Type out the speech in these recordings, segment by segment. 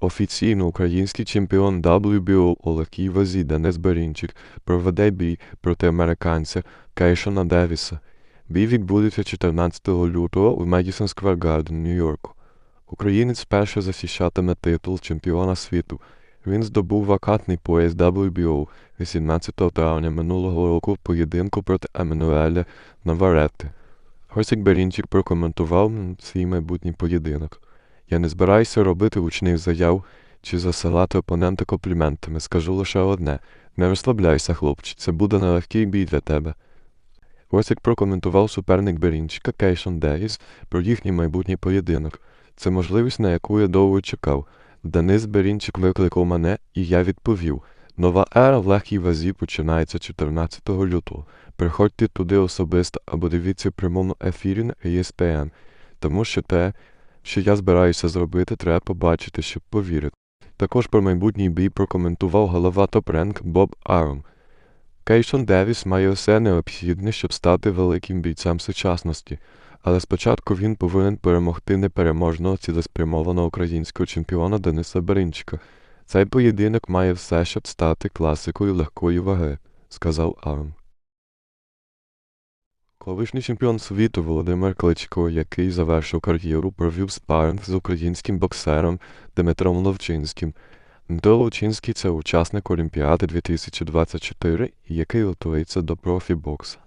Офіційно український чемпіон WBO у легкій вазі Денис Берінчик проведе бій проти американця Кейшона Девіса. Бій відбудеться 14 лютого у Madison Square Garden, Нью-Йорку. Українець вперше захищатиме титул чемпіона світу. Він здобув вакантний пояс WBO 18 травня минулого року в поєдинку проти Еммануеля Наваретти. Госік Берінчик прокоментував свій майбутній поєдинок. Я не збираюся робити гучних заяв чи засилати опонента компліментами. Скажу лише одне: не розслабляйся, хлопче, це буде нелегкий бій для тебе. Ось як прокоментував суперник Берінчика Кейшон Девіс про їхній майбутній поєдинок. Це можливість, на яку я довго чекав. Денис Берінчик викликав мене, і я відповів. Нова ера в легкій вазі починається 14 лютого. Приходьте туди особисто або дивіться в прямому ефірі на ESPN, тому що те, що я збираюся зробити, треба побачити, щоб повірити. Також про майбутній бій прокоментував голова Топренк Боб Аром. Кейшон Девіс має все необхідне, щоб стати великим бійцем сучасності, але спочатку він повинен перемогти непереможного цілеспрямованого українського чемпіона Дениса Беринчика. Цей поєдинок має все, щоб стати класикою легкої ваги, сказав Арм. Колишній чемпіон світу Володимир Кличко, який завершив кар'єру, провів спаринг з українським боксером Дмитром Ловчинським. Дмитро Ловчинський – це учасник Олімпіади 2024, який готується до профі-бокса.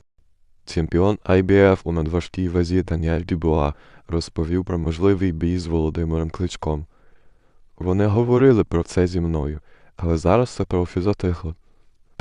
Чемпіон IBF у надважкій вазі Даніель Дюбуа розповів про можливий бій з Володимиром Кличком. Вони говорили про це зі мною, але зараз це трохи затихло.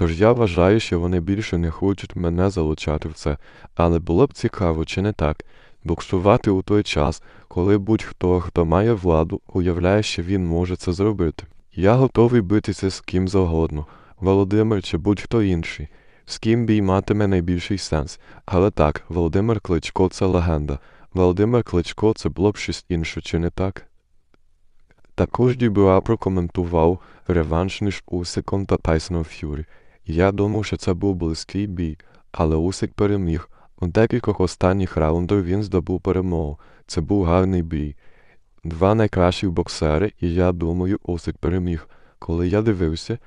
Тож я вважаю, що вони більше не хочуть мене залучати в це, але було б цікаво, чи не так, боксувати у той час, коли будь-хто, хто має владу, уявляє, що він може це зробити. Я готовий битися з ким завгодно, Володимир чи будь-хто інший, з ким бій матиме найбільший сенс. Але так, Володимир Кличко це легенда. Володимир Кличко це було б щось інше, чи не так? Також Дюбуа прокоментував реванш між Усиком та Тайсоном Ф'юрі. Я думав, що це був близький бій, але Усик переміг. У декількох останніх раундах він здобув перемогу. Це був гарний бій. Два найкращі боксери, і я думаю, Усик переміг. Коли я дивився,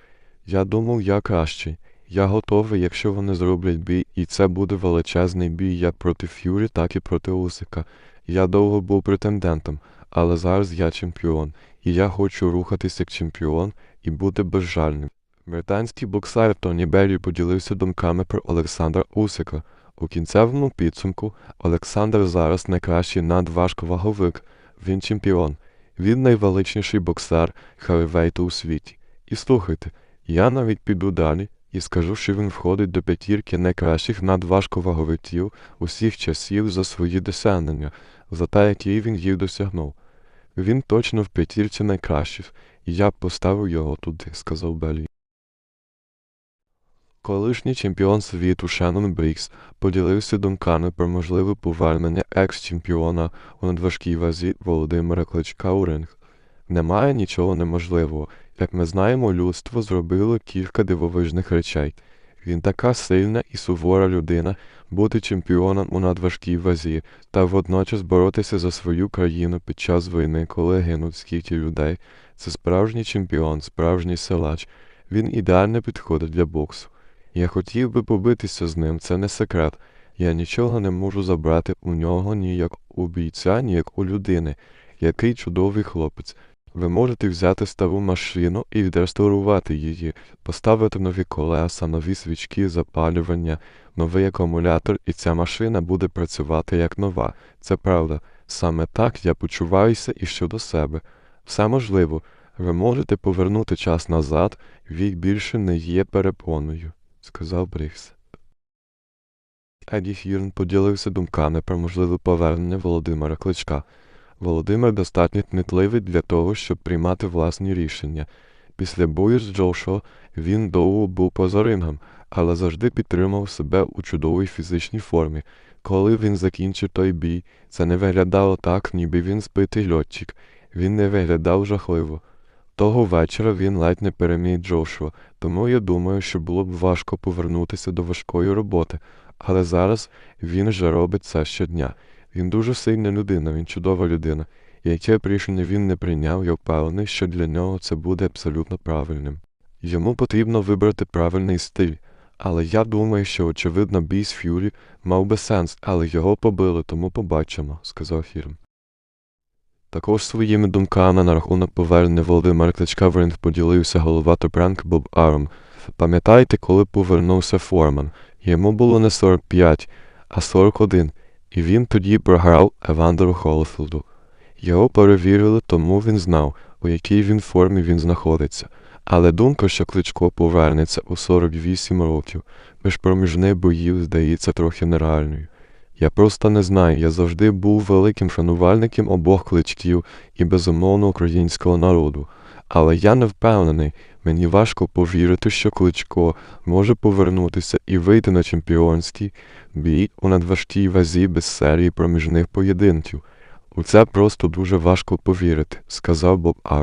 я думав, я кращий. Я готовий, якщо вони зроблять бій, і це буде величезний бій як проти Ф'юрі, так і проти Усика. Я довго був претендентом, але зараз я чемпіон, і я хочу рухатися як чемпіон і бути безжальним. Британський боксер Тоні Беррі поділився думками про Олександра Усика. У кінцевому підсумку Олександр зараз найкращий надважковаговик. Він чемпіон. Він найвеличніший боксер хевівейту у світі. І слухайте, я навіть піду далі і скажу, що він входить до п'ятірки найкращих надважковаговиків усіх часів за свої досягнення, за те, які він їх досягнув. Він точно в п'ятірці найкращих, і я поставив його туди, сказав Беллі. Колишній чемпіон світу Шеннон Брікс поділився думками про можливе повернення екс-чемпіона у надважкій вазі Володимира Кличка у ринг. Немає нічого неможливого. Як ми знаємо, людство зробило кілька дивовижних речей. Він така сильна і сувора людина, бути чемпіоном у надважкій вазі та водночас боротися за свою країну під час війни, коли гинуть скільки людей. Це справжній чемпіон, справжній силач. Він ідеально підходить для боксу. Я хотів би побитися з ним, це не секрет. Я нічого не можу забрати у нього ні як у бійця, ні як у людини. Який чудовий хлопець. Ви можете взяти стару машину і відреставрувати її, поставити нові колеса, нові свічки, запалювання, новий акумулятор, і ця машина буде працювати як нова. Це правда. Саме так я почуваюся і щодо себе. Все можливо. Ви можете повернути час назад, вік більше не є перепоною, сказав Брікс. Еді Хірн поділився думками про можливе повернення Володимира Кличка. Володимир достатньо кмітливий для того, щоб приймати власні рішення. Після бою з Джошуа він довго був поза рингом, але завжди підтримав себе у чудовій фізичній формі. Коли він закінчив той бій, це не виглядало так, ніби він збитий льотчик. Він не виглядав жахливо. Того вечора він ледь не переміг Джошуа, тому я думаю, що було б важко повернутися до важкої роботи, але зараз він вже робить це щодня. Він дуже сильна людина, він чудова людина. І Яке б рішення він не прийняв, я впевнений, що для нього це буде абсолютно правильним. Йому потрібно вибрати правильний стиль. Але я думаю, що очевидно бій з Ф'юрі мав би сенс, але його побили, тому побачимо, сказав Хірм. Також своїми думками на рахунок повернення Володимира Кличка в ринг поділився голова Топранк Боб Арм. Пам'ятаєте, коли повернувся Форман? Йому було не 45, а 41, і він тоді програв Евандеру Холофілду. Його перевірили, тому він знав, у якій він формі він знаходиться. Але думка, що Кличко повернеться у 48 років, без проміжних боїв, здається трохи нереальною. Я просто не знаю, я завжди був великим шанувальником обох кличків і безумовно українського народу. Але я не впевнений, мені важко повірити, що Кличко може повернутися і вийти на чемпіонський бій у надважкій вазі без серії проміжних поєдинків. У це просто дуже важко повірити, сказав Боб Ар.